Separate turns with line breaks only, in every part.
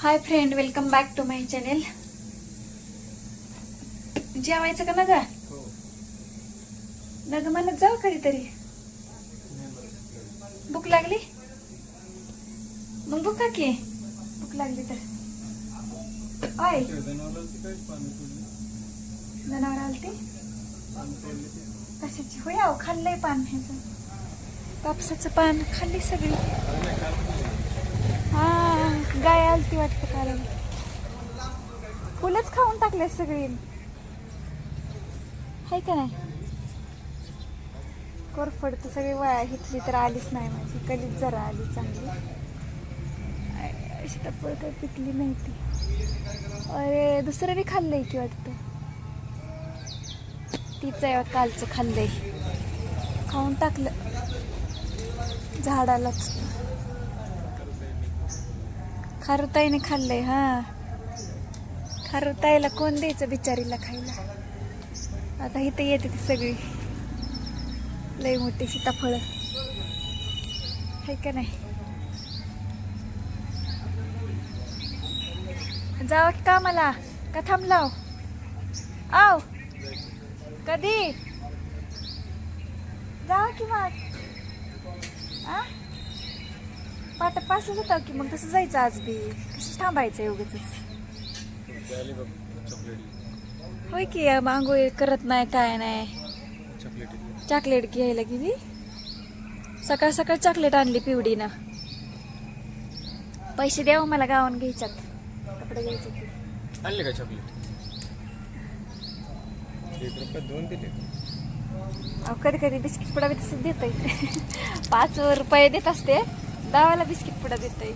Hi friend welcome back to my channel जेवायचं का ना ग ना ग मला जाऊ कधीतरी. भूक लागली? मग भूक का? की भूक लागली तर. ओय. जनावर आलते? कशाची? होय खाल्लंय पान ह्याचं. कापसाचं पान खाल्ली सगळी. हा गाय आलती वाटतं कारण. फुलंच खाऊन टाकले सगळी. हाय का नाही? कोरफड तर सगळी वया घेतली तर आलीच नाही माझी. कधीच जरा आली चांगली. अशी टप्पळ काय पिकली नाही ती. अरे दुसरं बी खाल्लंय की वाटतं. तीच आहे कालचं खाल्लंय. खाऊन टाकलं. झाडालाच. खारुताईने खाल्लंय हा. खारुताईला कोण द्यायचं बिचारीला खायला? आता इथं येते ती सगळी. लई मोठी सीताफळ. आहे का नाही? जावा की कामाला. का थांबलाव? आव. कधी? जावा की मग. आ? पाट पासला जाता की मग तसं जायचं आज बी. कसं थांबायचं एवढंच होय की मांगोळी करत नाही काय नाही. चॉकलेट घ्यायला गेली. सकाळ सकाळ चॉकलेट आणली पिवडीनं. पैसे द्यावं मला गावान घ्यायच्यात. कपडे घ्यायचे.
आणले का चॉकलेट? एक रुपये दोन दिले.
अहो कधी कधी बिस्किट पुडा बी तसंच देत पाच रुपये देत असते. दहावाला बिस्किट पुडा देतय.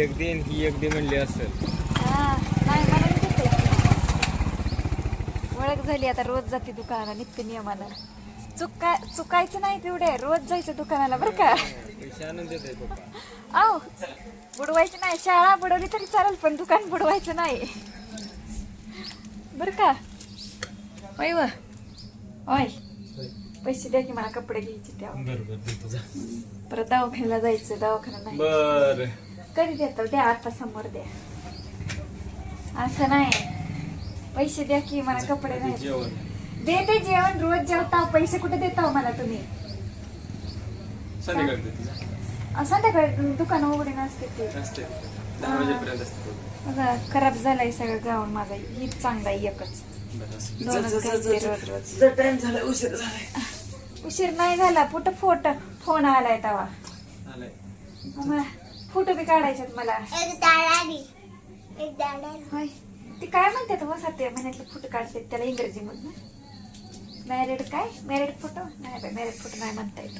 एक दिन ही एक दिन म्हणली असेल.
हा नाही मला नाही देतय ओळख झाली आता रोज जाते दुकानाला नित्य नियमाला चुका चुकायचं नाही पिवडे रोज जायचं दुकानाला बरं का.
पैसे आणून देत आहे पप्पा.
आहो बुडवायचं नाही शाळा बुडवली तरी चालेल पण दुकान बुडवायचं नाही. बर का. होय व. होय. पैसे द्या की मला कपडे घ्यायचे
बरोबर देतो जा.
परत दवाखान्याला जायचं दवाखाना नाही.
बर.
कधी देतो द्या आता समोर द्या. असं नाही. पैसे द्या की मला कपडे नाही.
जेवण?
देते जेवण रोज जेवता. पैसे कुठे देता मला तुम्ही?
संध्याकाळी
दुकान उघडे नसते ते.
असते दहा वाजेपर्यंत असते
बघा, खराब झालाय सगळं गाऊन माझा. हीच चांगला आहे एकच. दोनच रोज रोज.
झाला उशीर
नाही झाला. कुठं फोटो. फोन आलाय तवा. मला फोटो बी काढायच्यात मला.
एक दाडाली एक दाडाली
होय. ते काय म्हणतात हो सत्य महिन्यातले फोटो काढतात त्याला इंग्रजी मधनं? मॅरिड काय? मॅरिड फोटो नाही बाय मॅरिड फोटो नाही म्हणता येत.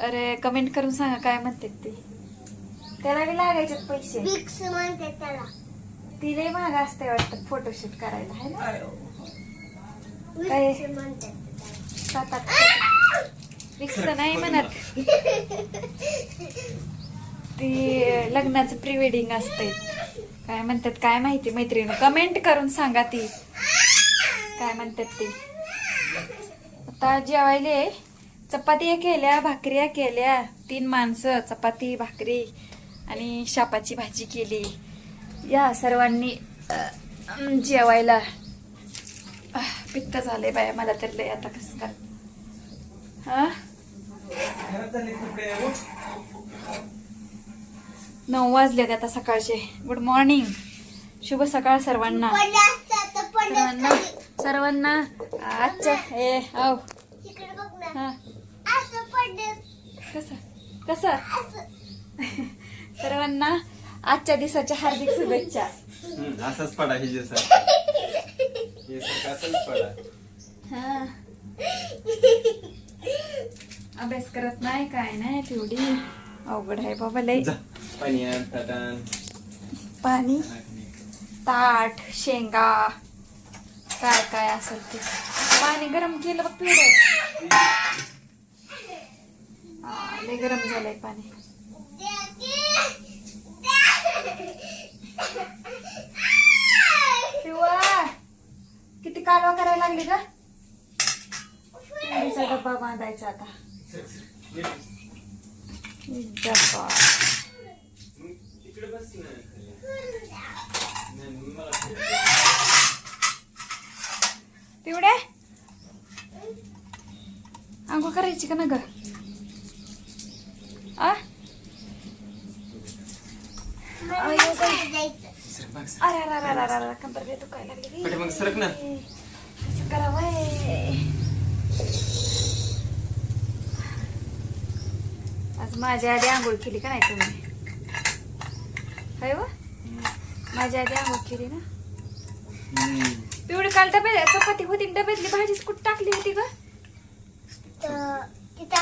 अरे कमेंट करून सांगा काय म्हणतात ते. त्याला बी लागायचे पैसे.
म्हणते त्याला.
ती महाग असते वाटतं फोटोशूट करायला है ना? काय?
बिक्स म्हणते
सात आठ. मिक्स नाही म्हणत. ती लग्नाचं प्री वेडिंग असते काय म्हणतात काय माहिती मैत्रिणी? कमेंट करून सांगा ती. काय म्हणतात ती? आता जेवायले. चपात्या केल्या भाकऱ्या केल्या. तीन माणसं चपाती भाकरी आणि शापाची भाजी केली. या सर्वांनी जेवायला. पित्त झाले बाया मला तर लय आता कसं कर हा? नऊ वाजले आता सकाळचे. गुड मॉर्निंग शुभ सकाळ सर्वांना. सर्वांना. सर्वांना. आजच्या हे आव. हा. कसं? कसं? सर्वांना आजच्या दिवसाच्या हार्दिक शुभेच्छा.
असाच पडा हे असंच पडा.
हा. अभ्यास करत नाही काय नाही तेवढी अवघड आहे बाबा लय
जा पाणी आण ताटान
पाणी ताट शेंगा काय काय असेल ते. पाणी गरम केलं बघ पिवळं. हा, लय गरम झालंय पाणी. किती कालवा करायला लागली का डब्बा बांधायचा आता.
तेवढे? अंघोळ
करायची का ना ग अरे अरे अरे अरे कंबर दुखायला लागली.
मग
करावं आज माझ्या आधी आंघोळ केली का नाही तुम्ही?
हम्म.
माझ्या आधी आंघोळ केली ना. पिवळी काल डब्यात चपाती होती डब्यातली भाजीच कुठं टाकली होती ग?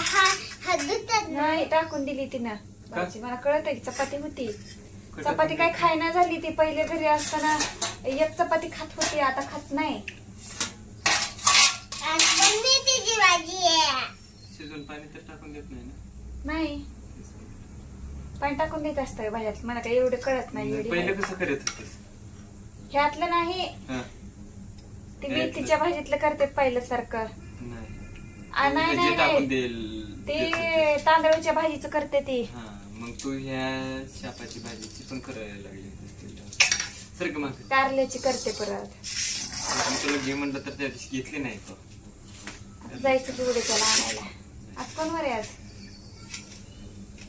हा हा
नाही टाकून दिली तिनं. भाजी मला कळत आहे की चपाती होती. चपाती काय खायना झाली ती पहिले घरी असताना. एक चपाती खात होती आता खात नाही.
शिजवून पाणी तर टाकून देत नाही ना?
नाही. पाणी टाकून देत असतं भाज्यात. मला काही एवढं कळत नाही एवढी
पहिले. कसं करत होतीस?
ह्यातलं नाही.
हा,
ते मेथीच्या भाजीतलं करते पहिलं सारखं.
नाही.
आ, नाही,
जे
नाही,
टाकून
नाही.
देईल
ते
होतीस.
तांदळाच्या भाजीचं करते ती.
हा मग तू ह्या शापाची भाजीची पण करायला लागली सर मग.
कारल्याची करते परत.
मी तुला घे म्हणलं तर त्या दिवशी घेतली नाही तो.
आता जायचं की उद्या त्याला आणायला. आज कोणवार आहे आज?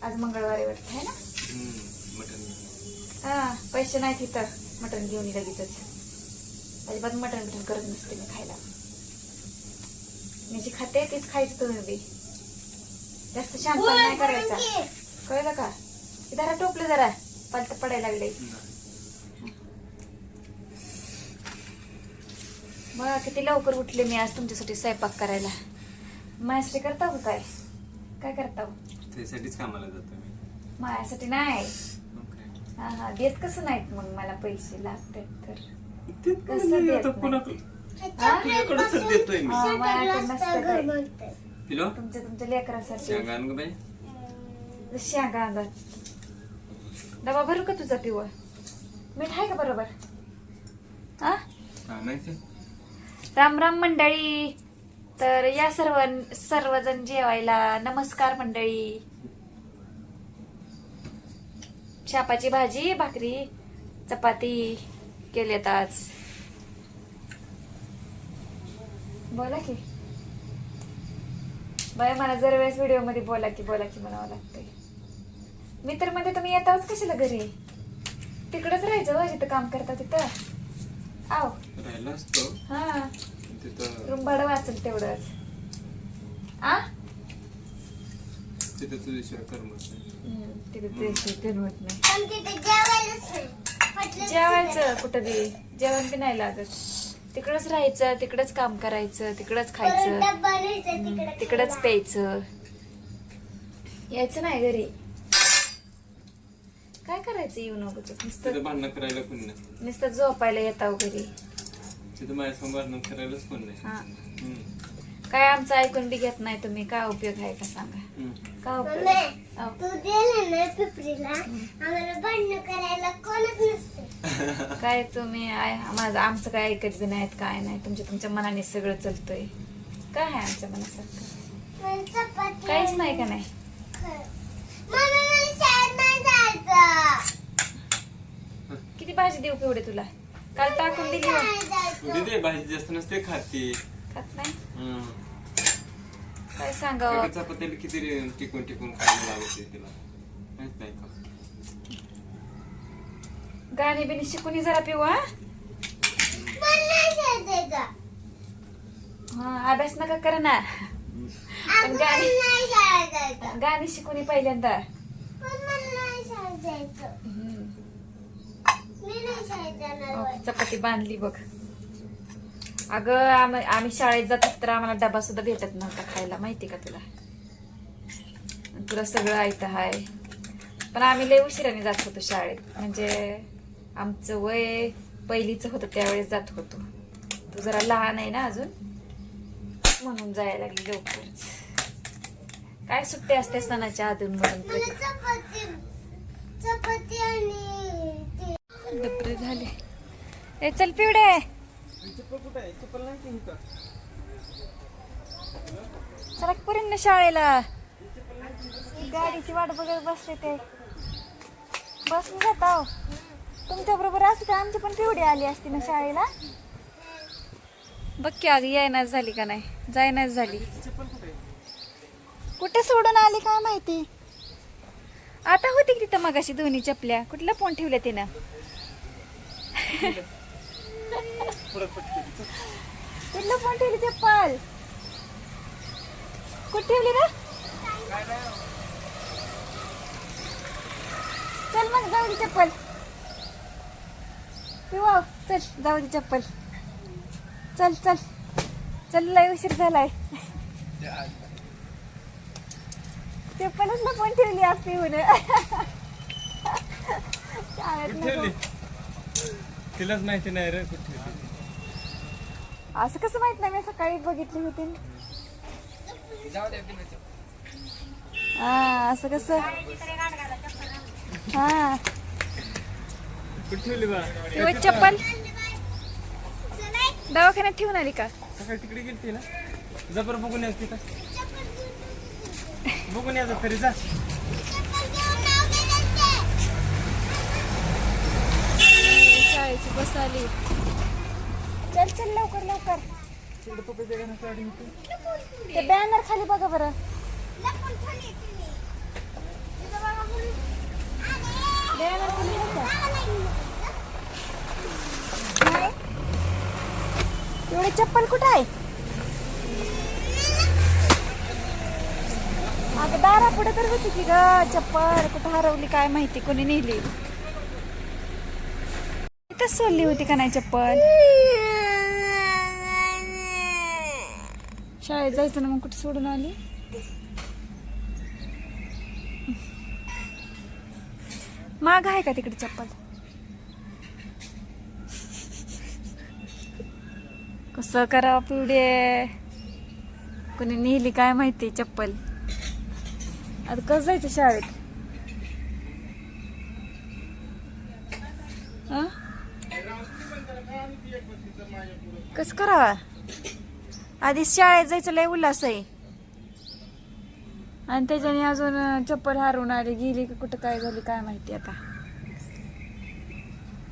आज मंगळवारी वाटतं आहे ना? हा पैसे नाही तिथं. मटण घेऊन ये लगेचच. अजिबात मटण बिटन करत नसते मी खायला. मी जी खाते तीच खायचं तुम्ही बी. जास्त शांत नाही करायचा. कळलं का? हे जरा टोपलं जरा. पालत पडायला लागले. मग किती लवकर उठले मी आज तुमच्यासाठी स्वयंपाक करायला. माझ्यासाठी करता हो काय? काय करता हो?
त्यासाठीच कामाला जातो मी.
माझ्यासाठी नाही.
मग काय
हा हा देत कसं नाहीत मग मला पैसे लागतात तर?
ते
कसं
पण
देत
आता
नाही?
कोणाकडे? तुझ्याकडे तर देतोय मी.
हा, माझ्याकडे नसतं काय.
म्हणतात
पिलो?
तुमच्या तुमच्या लेकरासाठी
सांगा बाई.
डबा भरू का तुझा पिवळ? मीठ आहे का बरोबर? हा?
माहिती
राम राम मंडळी. तर या सर्व सर्वजण जेवायला नमस्कार मंडळी. शापाची भाजी भाकरी चपाती केलेत आज. बोला की. बाय मला जर वेळेस व्हिडिओमध्ये बोला की बोला की म्हणावं लागतंय. मी तर म्हणते तुम्ही येताच कशाला घरी? तिकडच राहायचं हो जिथं काम करता तिथं. आव
राहिला असतो.
हा. रूम भाडं वाचल तेवढंच. आ?
तिथं तुझ्याशिवाय करमत नाही.
तिथे जेवायचं कुठं बी जेवण बी नाही लागत. तिकडच राहायचं तिकडच काम करायचं तिकडच खायचं तिकडच. प्यायचं. यायचं नाही घरी. काय करायचं येऊ नको
तिथं
नुसतं
भांडणं करायला कोणी नसतं
नुसतं झोपायला येताव घरी.
तिथं माझ्यासमोर भांडणं करायलाच कोण नाही.
हा.
हम्म.
काय आमचं ऐकून बी घेत नाही तुम्ही? काय उपयोग आहे का सांगा?
हम्म.
काय उपयोग?
मम्मी,
अहो.
तू दिलं ना पिपरीला? आम्हाला भांडण करायला कोणच नसतं.
काय तुम्ही? आय- माझं आमचं काय ऐकत बी नाहीत काय नाही. तुमच्या तुमच्या मनाने सगळं चालतंय. काय आहे आमच्या मनासारखं?
चपाती
काहीच नाही का नाही?
खरं. मम्मी मला शाळेत नाही जायचं.
किती भाजी देऊ पिवडे तुला? काल टाकून दिली हो.
नाही जायचं.
तुझी दे भाजी जास्त नसते खाते
खात नाही. काय सांगावं
एका चपातीला किती रे- टिकून टिकून खायला लागते तिला माहीत नाही का
गाणी बिणी शिकून जरा पिऊ हा. हा, अभ्यास नका कर ना गाणी-. गाणी शिकून पहिल्यांदा. हम्म.
मी नाही शाळेत जाणार
हो,
होय.
चपाती बांधली बघ. अगं आम- आम्ही शाळेत जातात तर आम्हाला डबा सुद्धा भेटत नव्हता खायला. माहिती का तुला? तुला सगळं ऐकतं हाय. पण आम्ही लय उशिराने जात होतो शाळेत. म्हणजे आमचं वय पहिलीच होतं त्यावेळेस जात होतो. तू जरा लहान आहे ना अजून? म्हणून जायला लागली लवकरच. काय सुट्टी असते सणाच्या अधून मधून झाले. ए चल पिवडे.
आहे
चला पुरीन ना शाळेला. गाडीची वाट बघत बसले ते. बस जाता जात आहो. तुमच्या बरोबर असते आमची पण पिवडी आली असती ना शाळेला. बघ की आधी यायनाच झाली का नाही. जायनाच झाली.
कुठे
सोडून आली काय माहिती? आता होती तिथं मगाशी दोन्ही चपल्या. कुठला फोन ठेवल्या तिनं? कुठलं फोन ठेवली चप्पल. कुठे ठेवली ना चल मग जाऊ दे चप्पल. पिवा चल जाऊ दे चप्पल. चल चल. चल लय उशीर झालाय. चप्पलच ना पण ठेवली आज पिऊन शाळेत.
तिलाच माहिती नाही रे कुठे
असं कसं माहीत नाही मी सकाळी बघितली होती. हा असं कसं? हा.
कुठे ठेवली बा?
पिऊ चप्पल. दवाखान्यात ठेवून आली का?
सकाळी तिकडे गेलती ना. जबर बघून यायचं तिथं. बघून यायचं तरी जा.
शाळेची बस आली. चल चल लवकर लवकर. ते बॅनर खाली बघा बरं. बॅनर खाली बघा नाही? एवढी चप्पल कुठं आहे? अगं दारा पुढे तर होती की ग चप्पल कुठं हरवली काय माहिती कोणी नेली. इथंच सोडली होती का नाही चप्पल? शाळेत जायचं ना मग कुठे सोडून आली? माग आहे का तिकडे चप्पल? कसं करावं पिवडे? कोणी नेली काय माहिती चप्पल? आता कसं जायचं शाळेत हं? कसं करावा? आधी शाळेत जायचं लय उल्हास आहे. आणि त्याच्याने अजून चप्पल हरवून आली गेली की कुठं काय झाली काय माहिती आता.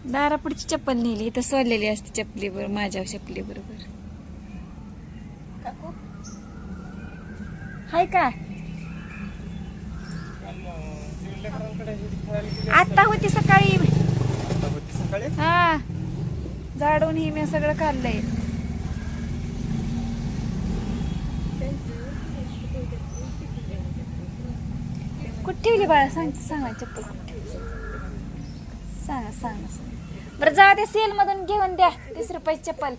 दारापुढची चप्पल नेली इथं सोडलेली असते चपली बरोबर माझ्या चपली बरोबर हाय का? आता होती सकाळी? हा. झाडून ही मी सगळं खाल्लंय. कुठे ठेवली बाळा? सांग सांगा चप्पल सांगा सांगा सांगा. बरं जा ते सेल मधून घेऊन द्या. तीस रुपयाची चप्पल.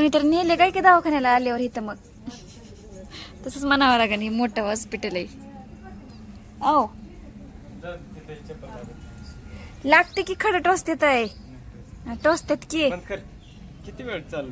कोणीतरी नेले काय की दवाखान्याला आल्यावर इथं मग? तसंच म्हणावं लागेल हे मोठं हॉस्पिटल आहे.
अहो
लागते की खडं टोचतेत आहे टोचतात की.
बंद कर. किती वेळ चालू